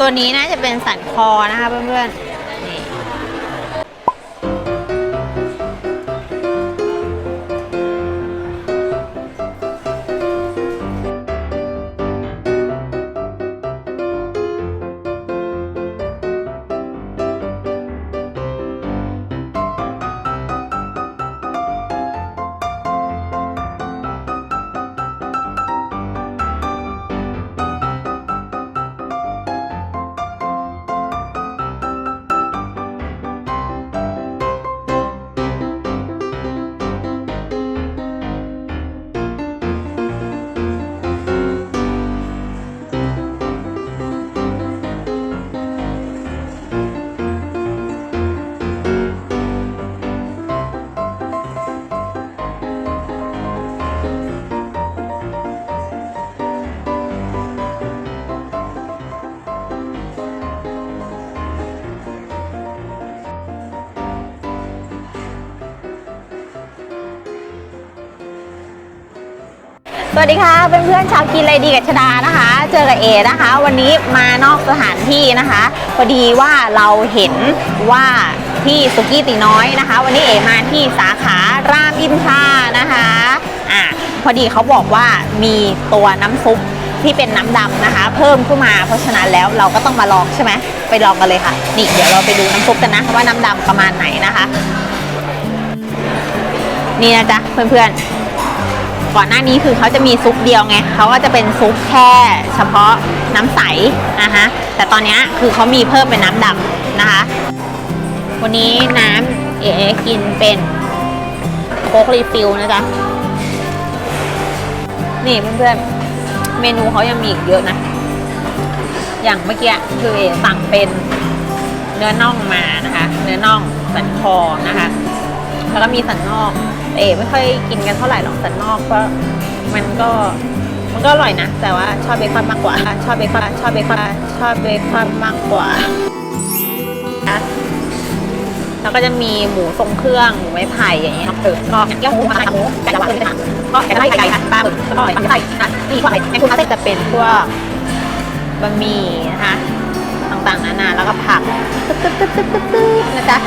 ตัวนี้น่าจะเป็นสันคอนะคะเพื่อนๆ วัสดีค่ะเพื่อนๆชาวกินเลยดีกับชดานะคะ เจอกับเอนะคะ วันนี้มานอกสถานที่นะคะพอดีว่าเราเห็นว่าที่สุกี้ตีน้อยนะคะ วันนี้เอมาที่สาขารามอินทรานะคะอะพอดีเขาบอกว่ามีตัวน้ำซุปที่เป็นน้ำดำนะคะ เพิ่มขึ้นมาเพราะฉะนั้นแล้วเราก็ต้องมาลองใช่ไหมไปลองกันเลยค่ะ นี่เดี๋ยวเราไปดูน้ำซุปกันนะว่าน้ำดำประมาณไหนนะคะ นี่นะจ๊ะเพื่อนๆ ก่อนหน้านี้คือเขาจะมีซุปเดียวไงเขาก็จะเป็นซุปแค่เฉพาะน้ำใสนะคะ แต่ตอนนี้คือเขามีเพิ่มเป็นน้ำดำนะคะ วันนี้น้ำเอ๋กินเป็นโค้กรีฟิลนะจ๊ะ นี่เพื่อนๆ เมนูเขายังมีอีกเยอะนะ อย่างเมื่อกี้คือเอสั่งเป็นเนื้อน่องมานะคะ เนื้อน่องสันคอนะคะ แล้วก็มีสันนอกเอ๋ไม่ค่อยกินกันเท่าไหร่หรอกสันนอกเพราะมันก็มันก็อร่อยนะ แต่ว่าชอบเบคอนมากกว่า ชอบเบคอนชอบเบคอนชอบเบคอนมากกว่าแล้วก็จะมีหมูทรงเครื่องหมูไม้ไผ่อย่างเงี้ยเออก็เกี๊ยวหมูมาหมูไก่ละวันเป็นก็ไก่ละไก่ค่ะปลาหมึกแล้วก็ไก่ไก่นะนี่พวกไอ้พวกนั้นจะเป็นพวกบะหมี่นะคะต่างๆนานาแล้วก็ผักตึ๊ดตึ๊ดตึ๊ดตึ๊ดตึ๊ดนะจ๊ะ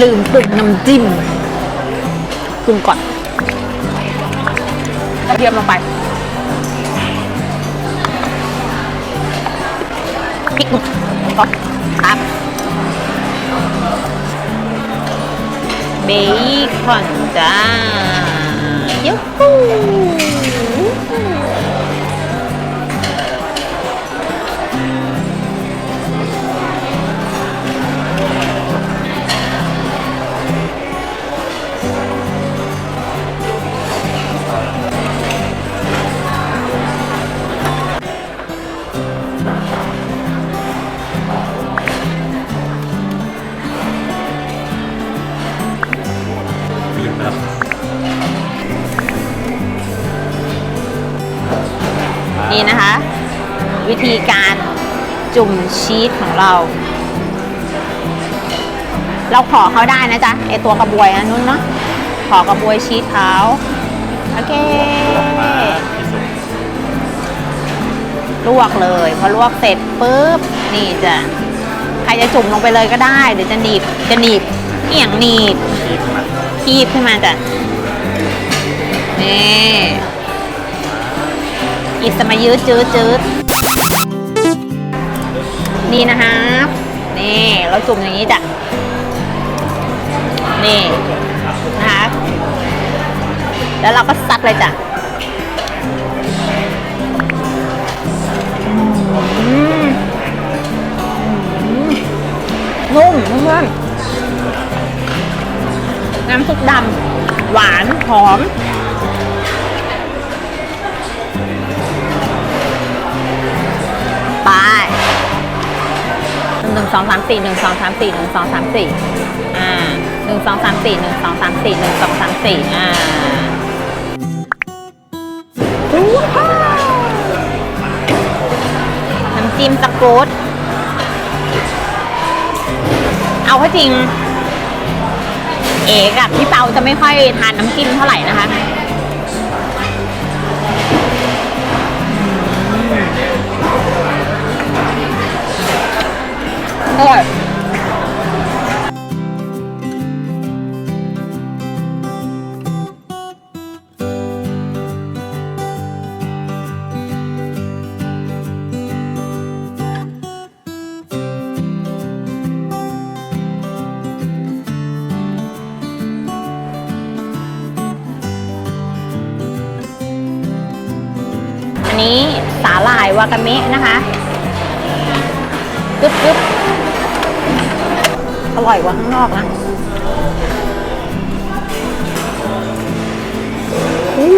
ลืมปรุงน้ำจิ้มปรุงก่อนกระเทียมลงไปพริกก่อนครับเบคอนจ้ายูฮู วิธีการจุ่มชีสของเรา เราขอเขาได้นะจ๊ะไอตัวกระบวยอันนู้นเนาะขอกระบวยชีสเขาโอเคลวกเลยพอลวกเสร็จปุ๊บนี่จะใครจะจุ่มลงไปเลยก็ได้ หรือจะหนีบจะหนีบเอียงหนีบคีบขึ้นมาจ้ะนี่อีสมายืดจืดจืด นี้นะคะนี่เราจุ่มอย่างนี้จ้ะนี่นะคะแล้วเราก็ซัดเลยจ้ะนุ่มเพื่อนน้ำซุปดำหวานหอม สองสามสี่หนึ่งสองสามสี่หนึ่งสองสามสี่อ่าหนึ่งสองสามสี่หนึ่งสองสามสี่หนึ่งสองสามสี่อ่าน้ำจิ้มสกู๊ตเอาเข้าจริง เอกับพี่เปาจะไม่ค่อยทานน้ำจิ้มเท่าไหร่นะคะ ร่อยอันนี้สาหร่ายวากาเมะนะคะกึ๊บกึ๊บ อร่อยกว่าข้างนอกนะอู้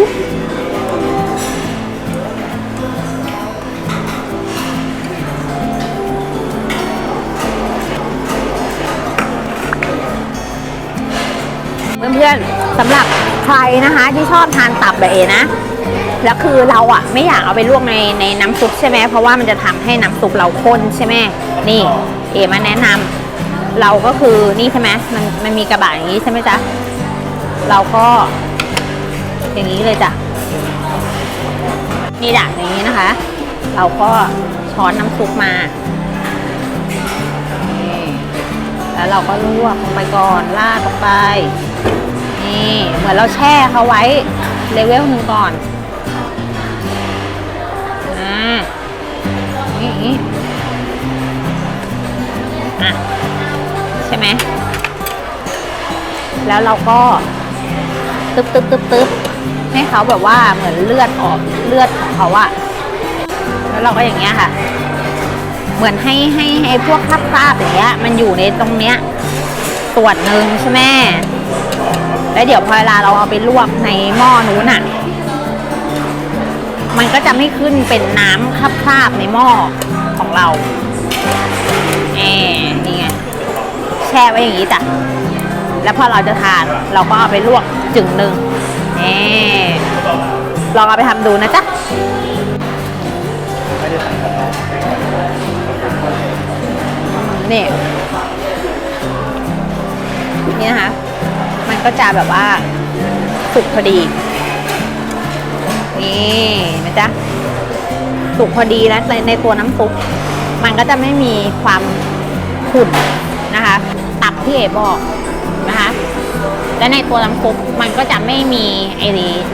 เพื่อนๆสำหรับใครนะคะที่ชอบทานตับแบบเอนะแล้วคือเราอะไม่อยากเอาไปลวกในในน้ำซุปใช่ไหมเพราะว่ามันจะทำให้น้ำซุปเราข้นใช่ไหมนี่ เอมาแนะนำ เราก็คือนี่ใช่ไหมมันมันมีกระบะอย่างนี้ใช่ไหมจ๊ะ เราก็ อย่างนี้เลยจ้ะ นี่ด่ะอย่างนี้นะคะ เราก็ช้อนน้ำซุปมานี่แล้วเราก็ลวกลงไปก่อนราดลงไป นี่ เหมือนเราแช่เขาไว้เลเวลหนึ่งก่อน ช่ไหม แล้วเราก็ตึ๊บตึ๊บตึ๊บตึ๊บให้เขาแบบว่าเหมือนเลือดออกเลือดของเขาอะแล้วเราก็อย่างเงี้ยค่ะ เหมือนให้ให้ให้พวกคราบๆอย่างเงี้ย มันอยู่ในตรงเนี้ยส่วนหนึ่งใช่ไหมแล้วเดี๋ยวพอเวลาเราเอาไปลวกในหม้อนู้นอะมันก็จะไม่ขึ้นเป็นน้ำคราบๆในหม้อของเราแอนี่ ช่ไว้อย่างนี้จ้ะ แล้วพอเราจะทานเราก็เอาไปลวกจึงหนึ่งแน่ลองเอาไปทำดูนะจ๊ะนี่นี่นะคะ มันก็จะแบบว่าสุกพอดี นี่นะจ๊ะสุกพอดีแล้วในในตัวน้ำซุป มันก็จะไม่มีความขุ่นนะคะ ที่เอบอกนะคะและในตัวน้ำซุปมันก็จะไม่มีไอ้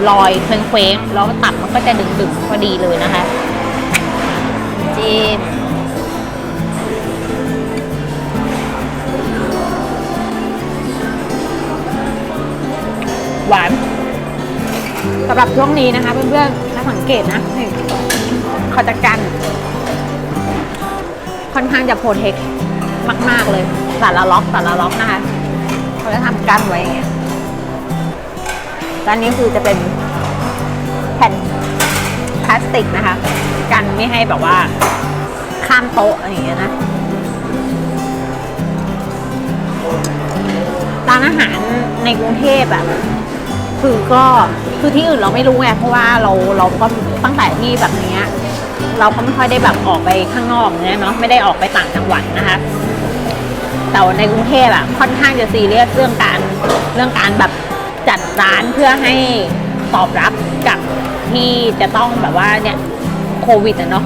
รอยเคว้งๆแล้วตับมันก็จะดึงๆพอดีเลยนะคะจีนหวานสำหรับช่วงนี้นะคะเพื่อนๆถ้าสังเกตนะนี่เขาจะกัน ค่อนข้างจะโปรเทคมาก ๆ เลย สารละล็อกสารละล็อกนะคะเขาจะทำกั้นไว้อย่างเงี้ยด้านนี้คือจะเป็นแผ่นพลาสติกนะคะ กันไม่ให้แบบว่าข้ามโต๊ะอะไรอย่างเงี้ยนะร้านอาหารในกรุงเทพอะคือก็คือที่อื่นเราไม่รู้ไงเพราะว่าเราเราก็ตั้งแต่ที่แบบเนี้ยเราก็ไม่ค่อยได้แบบออกไปข้างนอกเนี่ยเนาะไม่ได้ออกไปต่างจังหวัดนะคะ แต่ในกรุงเทพอะค่อนข้างจะซีเรียสเรื่องการเรื่องการแบบจัดร้านเพื่อให้ตอบรับกับที่จะต้องแบบว่าเนี่ยโควิดอะเนาะ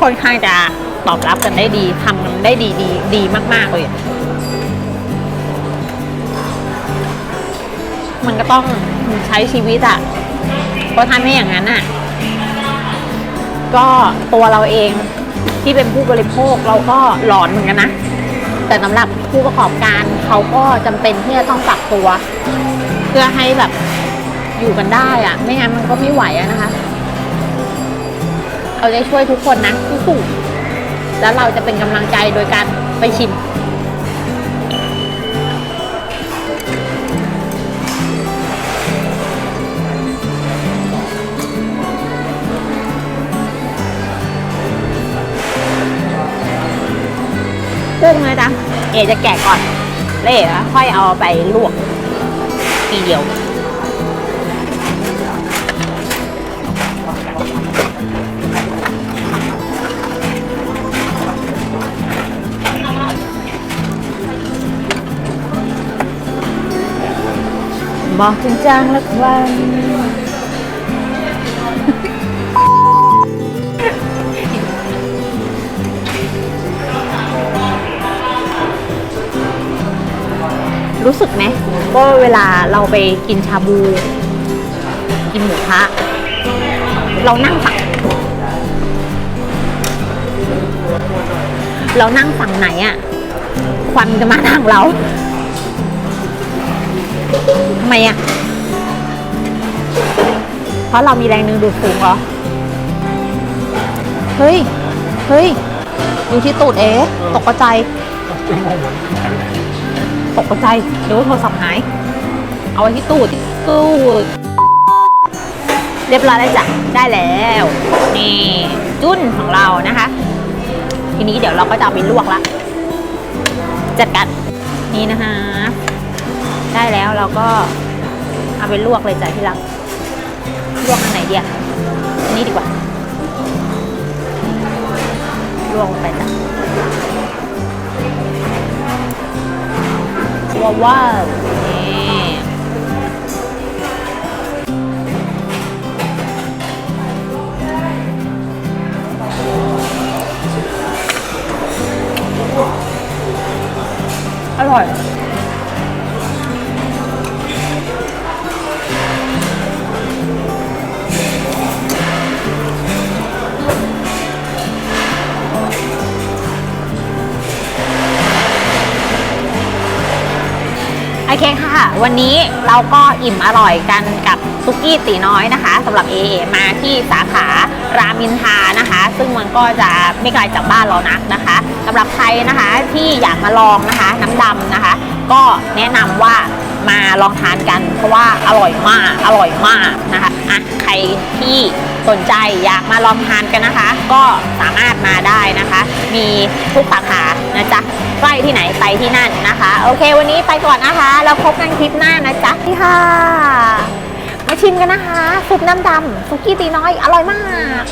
ค่อนข้างจะตอบรับกันได้ดีทำกันได้ดีดีดีมาก ๆ เลย มันก็ต้องใช้ชีวิตอะ่ะเพราะทำให้อย่างนั้นอะก็ตัวเราเองที่เป็นผู้บริโภคเราก็หลอนเหมือนกันนะ แต่สำหรับผู้ประกอบการเขาก็จำเป็นที่จะต้องปรับตัว เพื่อให้แบบอยู่กันได้อะไม่งั้นมันก็ไม่ไหวอะนะคะเอาใจช่วยทุกคนนะสู้ๆแล้วเราจะเป็นกำลังใจโดยการไปชิม จะแกะก่อนแล้วเอ๋ค่อยเอาไปลวกทีเดียวบอกจริงจังละวัน รู้สึกไหมว่าเวลาเราไปกินชาบู กินหมูทะเรานั่งฝั่งเรานั่งฝั่งไหนอะควันจะมาทางเราทำไมอะเพราะเรามีแรงดึงดูดสูงเหรอ เฮ้ย เฮ้ยดูที่ตูดเอ๋ตกใจ ตกใจายเดี๋ยวโทรศัพท์หาย เอาไว้ที่ตู้ที่ตู้เรียบร้อยแล้วจ้ะได้แล้วนี่จุ้นของเรานะคะ ทีนี้เดี๋ยวเราก็จะเอาไปลวกละจัดกันนี่นะคะได้แล้วเราก็เอาไปลวกเลยจ้ะที่รักลวกอันไหนเดียอันนี้ดีกว่าลวกลงไปจ้ะ ว้าวว้าวนี่อร่อย เคค่ะ วันนี้เราก็อิ่มอร่อยกันกับซุกี้ตีน้อยนะคะสำหรับเอเอมาที่สาขารามินทานะคะ ซึ่งมันก็จะไม่ไกลจากบ้านเรานักนะคะสำหรับใครนะคะที่อยากมาลองนะคะ น้ำดำนะคะ ก็แนะนำว่ามาลองทานกัน เพราะว่าอร่อยมากอร่อยมากนะคะอะใครที่ สนใจอยากมาลองทานกันนะคะ ก็สามารถมาได้นะคะ มีทุกสาขานะจ๊ะใกล้ที่ไหนไปที่นั่นนะคะ โอเค วันนี้ไปก่อนนะคะแล้วพบกันคลิปหน้านะจ๊ะที่ค่ะมาชิมกันนะคะซุปน้ำดำซุกี้ตีน้อยอร่อยมาก